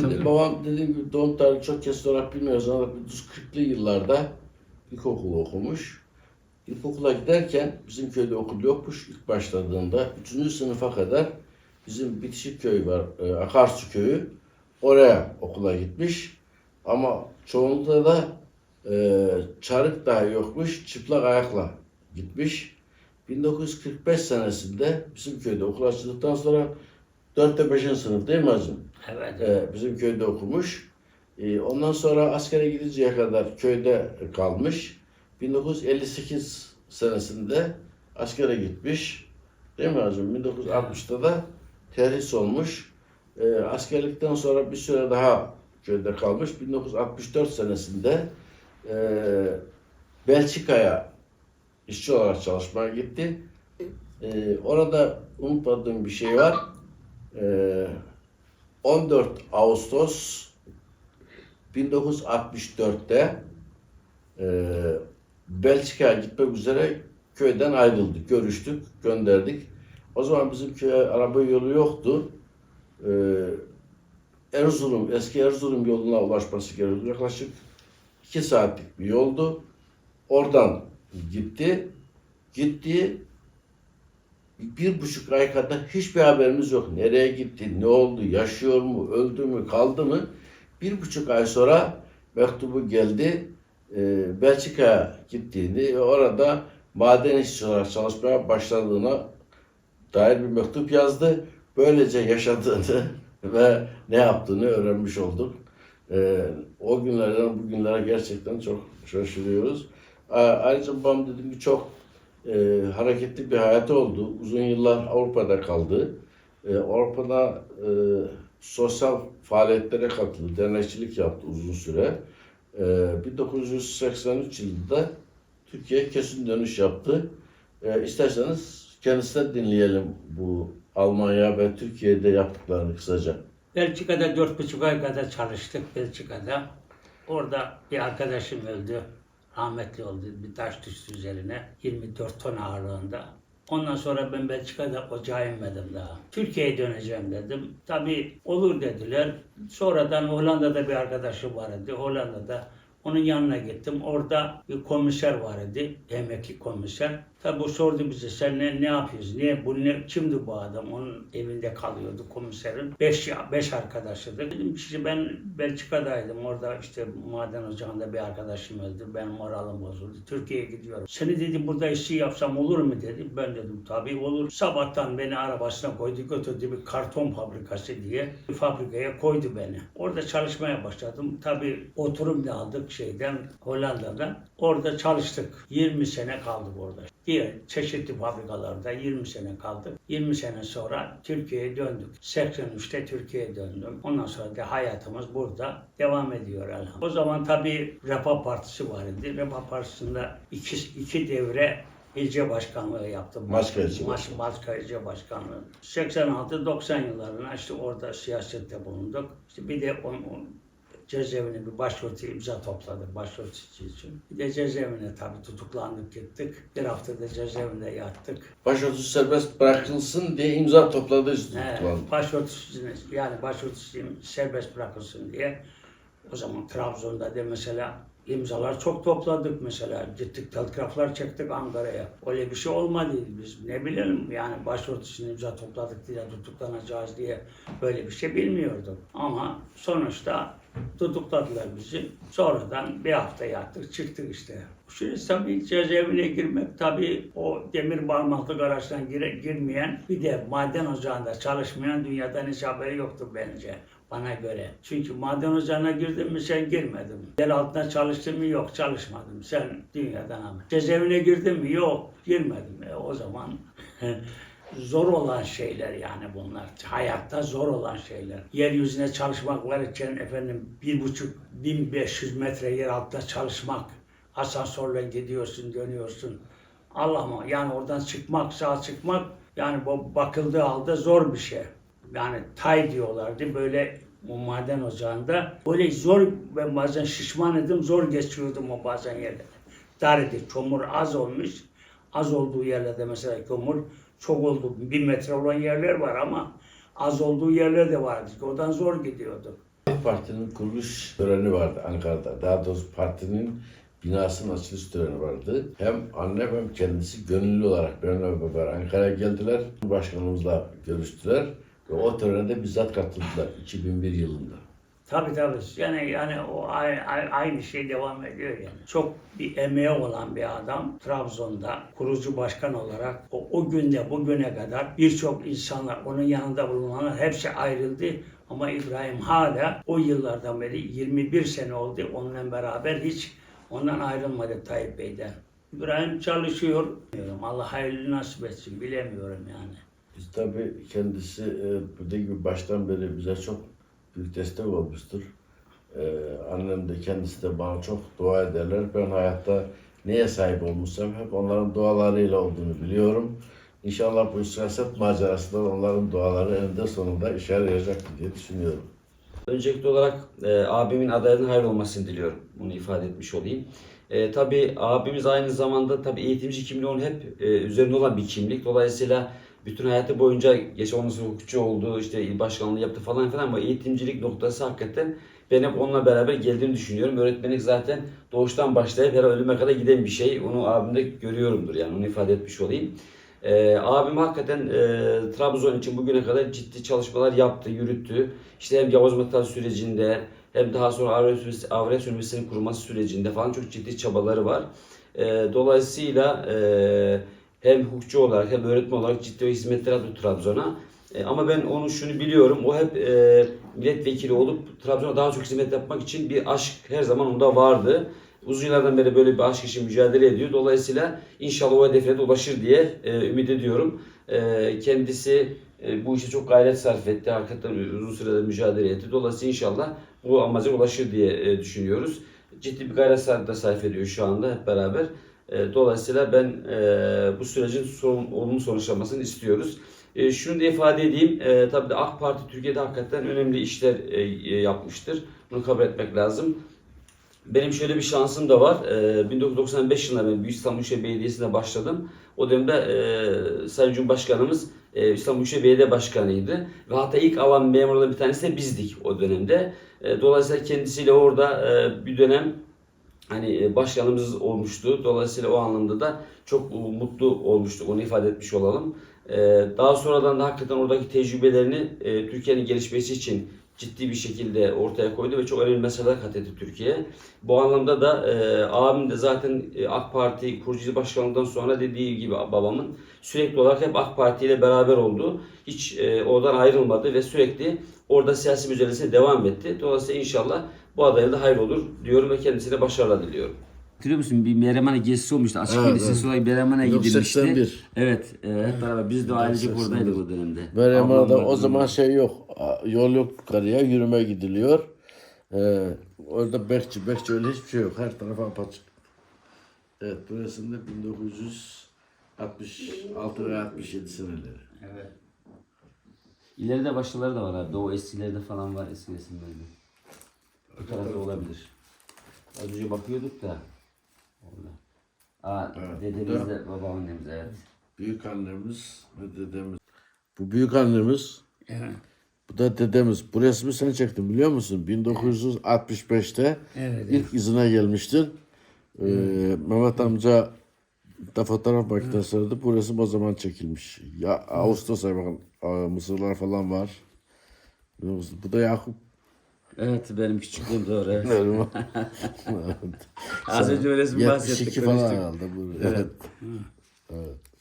Şimdi babam dediğim gibi doğum tarihi çok kesin olarak bilmiyoruz ama 1940'lı yıllarda ilkokulu okumuş. İlkokula giderken bizim köyde okul yokmuş ilk başladığında. Üçüncü sınıfa kadar bizim bitişik köy var, e, Akarsu köyü. Oraya okula gitmiş. Ama çoğunlukla da e, çarık dahi yokmuş, çıplak ayakla gitmiş. 1945 senesinde bizim köyde okul açıldıktan sonra 4'te 5. sınıf değil mi hacım? Evet. Ee, bizim köyde okumuş. Ee, ondan sonra askere gidinceye kadar köyde kalmış. 1958 senesinde askere gitmiş. Değil mi hacım? 1960'ta da terhis olmuş. Ee, askerlikten sonra bir süre daha köyde kalmış. 1964 senesinde e, Belçika'ya işçi olarak çalışmaya gitti. Ee, orada unutmadığım bir şey var. Ee, 14 Ağustos 1964'te e, Belçika'ya gitmek üzere köyden ayrıldık, görüştük, gönderdik. O zaman bizim köye araba yolu yoktu. E, Erzurum, eski Erzurum yoluna ulaşması gerekiyordu. Yaklaşık iki saatlik bir yoldu. Oradan gitti. Gitti. Bir buçuk ay kadar hiçbir haberimiz yok. Nereye gitti, ne oldu, yaşıyor mu, öldü mü, kaldı mı? Bir buçuk ay sonra mektubu geldi. Ee, Belçika'ya gittiğini ve orada maden işçi olarak çalışmaya başladığına dair bir mektup yazdı. Böylece yaşadığını ve ne yaptığını öğrenmiş olduk. Ee, o günlerden bugünlere gerçekten çok şaşırıyoruz. Ayrıca babam dediğim gibi çok e, hareketli bir hayatı oldu. Uzun yıllar Avrupa'da kaldı. E, Avrupa'da e, sosyal faaliyetlere katıldı. Dernekçilik yaptı uzun süre. E, 1983 yılında Türkiye'ye kesin dönüş yaptı. E, isterseniz kendisinden dinleyelim bu Almanya ve Türkiye'de yaptıklarını kısaca. Belçika'da dört buçuk ay kadar çalıştık Belçika'da. Orada bir arkadaşım öldü. Rahmetli oldu. Bir taş düştü üzerine. 24 ton ağırlığında. Ondan sonra ben Belçika'da ocağa inmedim daha. Türkiye'ye döneceğim dedim. Tabii olur dediler. Sonradan Hollanda'da bir arkadaşım vardı. Hollanda'da onun yanına gittim. Orada bir komiser vardı. Emekli komiser. Tabii bu sordu bize sen ne, ne yapıyorsun? Niye bu ne, kimdi bu adam? Onun evinde kalıyordu komiserin. Beş, beş arkadaşıydı. Dedim işte ben Belçika'daydım. Orada işte maden ocağında bir arkadaşım öldü. Benim moralim bozuldu. Türkiye'ye gidiyorum. Seni dedi burada işi yapsam olur mu dedi. Ben dedim tabii olur. Sabahtan beni arabasına koydu götürdü bir karton fabrikası diye. Bir fabrikaya koydu beni. Orada çalışmaya başladım. Tabii oturum da aldık şeyden Hollanda'dan. Orada çalıştık. 20 sene kaldık orada. Diğer çeşitli fabrikalarda 20 sene kaldık. 20 sene sonra Türkiye'ye döndük. 83'te Türkiye'ye döndüm. Ondan sonra da hayatımız burada devam ediyor elhamdülillah. O zaman tabii Refah Partisi var idi. Refah Partisi'nde iki, iki devre ilçe başkanlığı yaptım. Maçka ilçe Maç, Maçka ilçe başkanlığı. 86-90 yıllarına işte orada siyasette bulunduk. İşte bir de on, on, cezaevine bir başvurutu imza topladık başvurusu için. Bir de cezaevine tabii tutuklandık gittik. Bir haftada cezaevinde yattık. Başörtüsü serbest bırakılsın diye imza topladınız. He, tutuklandı. başörtüsü yani başörtüsü serbest bırakılsın diye. O zaman Trabzon'da da mesela imzalar çok topladık mesela. Gittik telgraflar çektik Ankara'ya. Öyle bir şey olmadı. Biz ne bilelim yani başörtüsünü imza topladık diye tutuklanacağız diye böyle bir şey bilmiyorduk. Ama sonuçta tutukladılar bizi. Sonradan bir hafta yattık çıktık işte. Şimdi tabii cezaevine girmek tabii o demir parmaklık araçtan gire- girmeyen bir de maden ocağında çalışmayan dünyadan hiç haberi yoktur bence bana göre. Çünkü maden ocağına girdin mi sen girmedin. Yer altında çalıştın mı yok çalışmadım. Sen dünyadan ama. Cezaevine girdin mi yok girmedim. E, o zaman zor olan şeyler yani bunlar. Hayatta zor olan şeyler. Yeryüzüne çalışmaklar için efendim bir buçuk, 1500 metre yer altında çalışmak. Asansörle gidiyorsun, dönüyorsun. Allah'ıma yani oradan çıkmak, sağ çıkmak yani bu bakıldığı halde zor bir şey. Yani tay diyorlardı böyle o maden ocağında. Böyle zor ben bazen şişman idim zor geçiyordum o bazen yerlerde. Dar idi, çamur az olmuş. Az olduğu yerlerde mesela çamur çok oldu. Bir metre olan yerler var ama az olduğu yerler de vardı. Oradan zor gidiyorduk. AK Parti'nin kuruluş töreni vardı Ankara'da. Daha doğrusu partinin binasının açılış töreni vardı. Hem annem hem kendisi gönüllü olarak benimle beraber Ankara'ya geldiler. Başkanımızla görüştüler ve o törene de bizzat katıldılar 2001 yılında. Tabii tabii. Yani yani o aynı, şey devam ediyor yani. Çok bir emeği olan bir adam Trabzon'da kurucu başkan olarak o, o günde bugüne kadar birçok insanlar onun yanında bulunanlar hepsi ayrıldı. Ama İbrahim hala o yıllardan beri 21 sene oldu onunla beraber hiç ondan ayrılmadı Tayyip Bey'den. İbrahim çalışıyor. Bilmiyorum, Allah hayırlı nasip etsin bilemiyorum yani. Biz tabii kendisi e, dediğim gibi baştan beri bize çok büyük destek olmuştur. E, annem de kendisi de bana çok dua ederler. Ben hayatta neye sahip olmuşsam hep onların dualarıyla olduğunu biliyorum. İnşallah bu siyaset macerasında onların duaları eninde sonunda işe yarayacaktır diye düşünüyorum. Öncelikli olarak e, abimin adaylığının hayırlı olmasını diliyorum. Bunu ifade etmiş olayım. E, tabii abimiz aynı zamanda tabii eğitimci kimliği onun hep e, üzerinde olan bir kimlik. Dolayısıyla bütün hayatı boyunca sonra hukukçu oldu, işte il başkanlığı yaptı falan filan ama eğitimcilik noktası hakikaten ben hep onunla beraber geldiğini düşünüyorum. Öğretmenlik zaten doğuştan başlayıp her ölüme kadar giden bir şey. Onu abimde görüyorumdur yani onu ifade etmiş olayım. Ee, abim hakikaten e, Trabzon için bugüne kadar ciddi çalışmalar yaptı, yürüttü. İşte hem Yavuz Metal sürecinde hem daha sonra Avres Üniversitesi- Avres Üniversitesi'nin kurulması sürecinde falan çok ciddi çabaları var. Ee, dolayısıyla e, hem hukukçu olarak hem öğretmen olarak ciddi hizmetler yaptı Trabzon'a. E, ama ben onu şunu biliyorum, o hep e, milletvekili olup Trabzon'a daha çok hizmet yapmak için bir aşk her zaman onda vardı. Uzun yıllardan beri böyle bir aşk için mücadele ediyor. Dolayısıyla inşallah o hedefine de ulaşır diye e, ümit ediyorum. E, kendisi e, bu işe çok gayret sarf etti. Hakikaten uzun süredir mücadele etti. Dolayısıyla inşallah bu amaca ulaşır diye e, düşünüyoruz. Ciddi bir gayret sarf da sarf ediyor şu anda hep beraber. E, dolayısıyla ben e, bu sürecin son, olumlu sonuçlanmasını istiyoruz. E, şunu da ifade edeyim. Tabii de AK Parti Türkiye'de hakikaten önemli işler yapmıştır. Bunu kabul etmek lazım. Benim şöyle bir şansım da var. Ee, 1995 yılında ben Büyük İstanbul Büyükşehir Belediyesi'nde başladım. O dönemde Sayın Cumhurbaşkanımız İstanbul Büyükşehir Belediye Başkanı'ydı. Ve hatta ilk alan memurlardan bir tanesi de bizdik o dönemde. Dolayısıyla kendisiyle orada bir dönem hani e, başkanımız olmuştu. Dolayısıyla o anlamda da çok mutlu olmuştuk. Onu ifade etmiş olalım. E, daha sonradan da hakikaten oradaki tecrübelerini e, Türkiye'nin gelişmesi için ciddi bir şekilde ortaya koydu ve çok önemli meseleler kat etti Türkiye. Bu anlamda da e, abim de zaten AK Parti kurucu başkanlığından sonra dediği gibi babamın sürekli olarak hep AK Parti ile beraber oldu. Hiç e, oradan ayrılmadı ve sürekli orada siyasi mücadelesine devam etti. Dolayısıyla inşallah bu adayla da hayır olur diyorum ve kendisine başarılar diliyorum. Hatırlıyor musun? Bir Mereman'a gezisi olmuştu. Açık Evet, bir lisesi olarak Mereman'a 1981. gidilmişti. Evet, e, hep beraber biz de ailecek oradaydık o dönemde. Vardı. o zaman şey yok. Yol yok yukarıya. Yürüme gidiliyor. Ee, orada bekçi, bekçi öyle hiçbir şey yok. Her taraf apaçık. Evet, burasında 1966 ve 67 seneleri. Evet. İleride başkaları da var abi. O eskilerde falan var eski resimlerde. Bu tarafta olabilir. Az önce bakıyorduk da. Orada. Aa, Evet, dedemiz burada- de babaannemiz evet. Büyük annemiz ve dedemiz. Bu büyük annemiz, Evet. bu da dedemiz. Bu resmi sen çektin biliyor musun? 1965'te Evet, ilk izine gelmiştin. Ee, Mehmet amca da fotoğraf makinesi aradı. Bu resim o zaman çekilmiş. Ya Ağustos ayı bakın. Mısırlar falan var. Bu da Yakup. Evet benim küçüklüğüm doğru. Evet. Az önce öyle resim bahsettik. 72 falan konuştuk. herhalde. Bu. Evet. Evet.